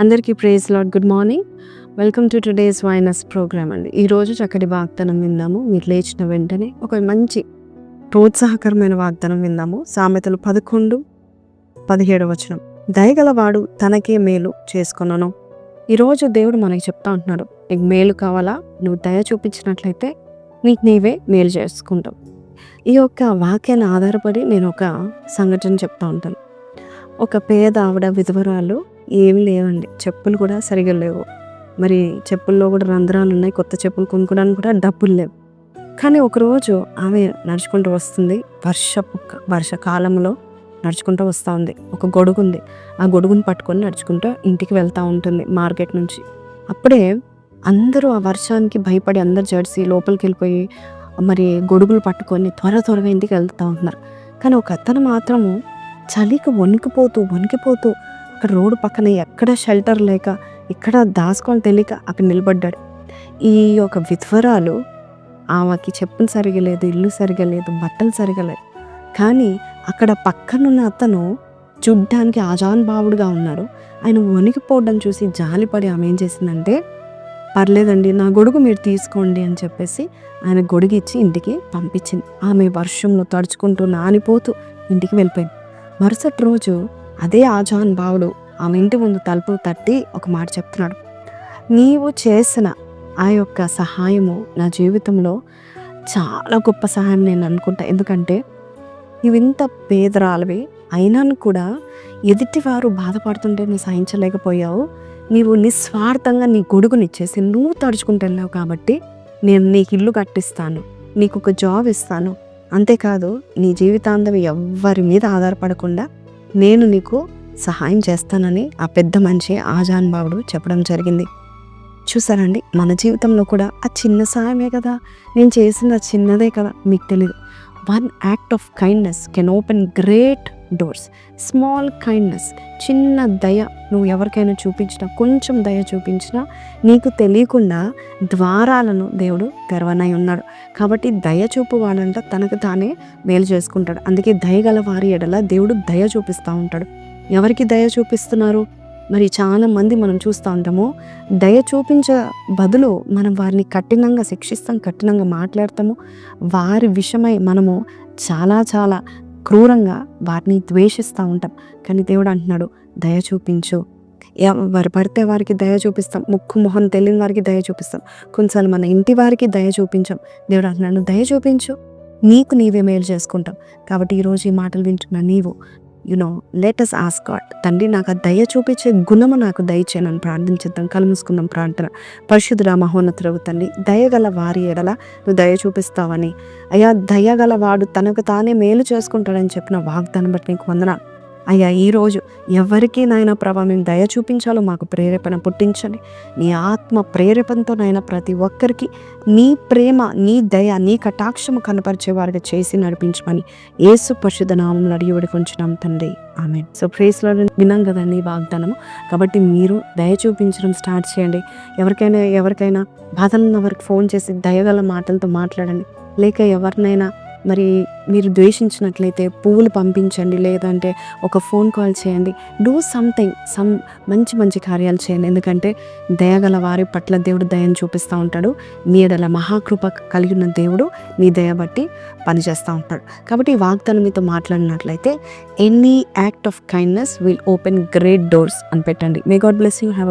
అందరికీ praise lord good morning welcome to today's vinous programme అండి. ఈరోజు చక్కటి వాగ్దానం విందాము. మీరు లేచిన వెంటనే ఒక మంచి ప్రోత్సాహకరమైన వాగ్దానం విందాము. సామెతలు పదకొండు పదిహేడు వచనం. దయగలవాడు తనకే మేలు చేసుకున్నాను ఈరోజు దేవుడు మనకి చెప్తా ఉంటున్నాడు. నీకు మేలు కావాలా? నువ్వు దయ చూపించినట్లయితే నీకు నీవే మేలు చేసుకుంటావు. ఈ యొక్క వాక్యాన్ని ఆధారపడి నేను ఒక సంఘటన చెప్తా ఉంటాను. ఒక పేద ఆవిడ విధవరాలు ఏమి లేవండి. చెప్పులు కూడా సరిగా లేవు. మరి చెప్పుల్లో కూడా రంధ్రాలు ఉన్నాయి. కొత్త చెప్పులు కొనుక్కోవడానికి కూడా డబ్బులు లేవు. కానీ ఒకరోజు ఆమె నడుచుకుంటూ వస్తుంది. వర్షపు వర్షకాలంలో నడుచుకుంటూ వస్తూ ఉంది. ఒక గొడుగు ఉంది. ఆ గొడుగుని పట్టుకొని నడుచుకుంటూ ఇంటికి వెళ్తూ ఉంటుంది మార్కెట్ నుంచి. అప్పుడే అందరూ ఆ వర్షానికి భయపడి అందరు జడిసి లోపలికి వెళ్ళిపోయి మరి గొడుగులు పట్టుకొని త్వర త్వరగా ఇంటికి వెళ్తూ ఉంటున్నారు. కానీ ఒక అతను మాత్రము చలికి వణికిపోతూ వణికిపోతూ అక్కడ రోడ్డు పక్కన ఎక్కడ షెల్టర్ లేక ఎక్కడ దాచుకొని తెలియక అక్కడ నిలబడ్డాడు. ఈ యొక్క విధ్వరాలు ఆమెకి చెప్పులు సరిగా లేదు ఇల్లు సరిగా లేదు బట్టలు సరిగా లేదు. కానీ అక్కడ పక్కనున్న అతను చూడ్డానికి ఆజాన్ బావుడుగా ఉన్నారు. ఆయన వణికిపోవడం చూసి జాలిపడి ఆమె ఏం చేసిందంటే పర్లేదండి నా గొడుగు మీరు తీసుకోండి అని చెప్పేసి ఆయన గొడుగు ఇచ్చి ఇంటికి పంపించింది. ఆమె వర్షంలో తడుచుకుంటూ నానిపోతూ ఇంటికి వెళ్ళిపోయింది. మరుసటి రోజు అదే ఆజాన్ బావుడు ఆమె ఇంటి ముందు తలుపు తట్టి ఒక మాట చెప్తున్నాడు. నీవు చేసిన ఆ యొక్క సహాయము నా జీవితంలో చాలా గొప్ప సహాయం నేను అనుకుంటా. ఎందుకంటే నీవు ఇంత పేదరాలవి అయినా కూడా ఎదుటివారు బాధపడుతుంటే నువ్వు సహించలేకపోయావు. నీవు నిస్వార్థంగా నీ గొడుగునిచ్చేసి నువ్వు తడుచుకుంటూ వెళ్ళావు కాబట్టి నేను నీకు ఇల్లు కట్టిస్తాను నీకు ఒక జాబ్ ఇస్తాను. అంతేకాదు నీ జీవితాంతం ఎవ్వరి మీద ఆధారపడకుండా నేను నీకు సహాయం చేస్తానని ఆ పెద్ద మనిషి ఆజాన్ బాబుడు చెప్పడం జరిగింది. చూసారండి? మన జీవితంలో కూడా ఆ చిన్న సహాయమే కదా? నేను చేసింది ఆ చిన్నదే కదా? మీకు తెలియదు one act of kindness can open great doors small kindness చిన్న దయ నువ్వు ఎవరికైనా చూపించినా కొంచెం దయ చూపించినా నీకు తెలియకుండా ద్వారాలను దేవుడు తెరవనై ఉన్నాడు. కాబట్టి దయ చూపు వాడంట తనకు తానే మేలు చేసుకుంటాడు. అందుకే దయగల వారి ఎడల దేవుడు దయ చూపిస్తూ ఉంటాడు. ఎవరికి దయ చూపిస్తున్నారు? మరి చాలా మంది మనం చూస్తూ ఉంటాము. దయ చూపించ బదులు మనం వారిని కఠినంగా శిక్షిస్తాం కఠినంగా మాట్లాడతాము. వారి విషయమై మనము చాలా చాలా క్రూరంగా వారిని ద్వేషిస్తూ ఉంటాం. కానీ దేవుడు అంటున్నాడు దయ చూపించు. ఎవరు పడితే వారికి దయ చూపిస్తాం. ముక్కు మొహం తెలియని వారికి దయ చూపిస్తాం. కొన్నిసార్లు మన ఇంటి వారికి దయ చూపించాం. దేవుడు అంటున్నాడు దయ చూపించు. నీకు నీవే మేలు చేసుకుంటాం. కాబట్టి ఈరోజు ఈ మాటలు వింటున్న నీవు యునో లెటస్ ఆస్ గాడ్ తండ్రి నాకు ఆ దయ చూపించే గుణము నాకు దయచేయనని ప్రార్థించేద్దాం. కలుముసుకుందాం ప్రార్థన. పరిశుద్ధుడ మహోన్నతురవు తండ్రి దయగల వారి ఎడల నువ్వు దయ చూపిస్తావని. అయ్యా దయగల వాడు తనకు తానే మేలు చేసుకుంటాడని చెప్పిన వాగ్దానం బట్టి నీకు వందనాలు. అయ్యా ఈరోజు ఎవరికి నాయన ప్రభా మేము దయ చూపించాలో మాకు ప్రేరేపణ పుట్టించండి. నీ ఆత్మ ప్రేరేపణతో నాయన ప్రతి ఒక్కరికి నీ ప్రేమ నీ దయ నీ కటాక్షము కనపరిచేవారిగా చేసి నడిపించమని ఏసు పరిశుద్ధ నామంలో అడిగి కొంచెం తండ్రి. ఆమె సో ప్రేస్లో విన్నాం కదండి వాగ్దానము? కాబట్టి మీరు దయ చూపించడం స్టార్ట్ చేయండి. ఎవరికైనా ఎవరికైనా బాధలున్న వారికి ఫోన్ చేసి దయగల మాటలతో మాట్లాడండి. లేక ఎవరినైనా మరి మీరు ద్వేషించినట్లయితే పువ్వులు పంపించండి లేదంటే ఒక ఫోన్ కాల్ చేయండి. డూ సంథింగ్ సమ్ మంచి మంచి కార్యాలు చేయండి. ఎందుకంటే దయగల వారి పట్ల దేవుడు దయను చూపిస్తూ ఉంటాడు. మీ ఎడల మహాకృప కలిగి ఉన్న దేవుడు నీ దయ బట్టి పనిచేస్తూ ఉంటాడు. కాబట్టి ఈ వాగ్దానం మీతో మాట్లాడినట్లయితే any act of kindness will open great doors అని పెట్టండి. May God bless you have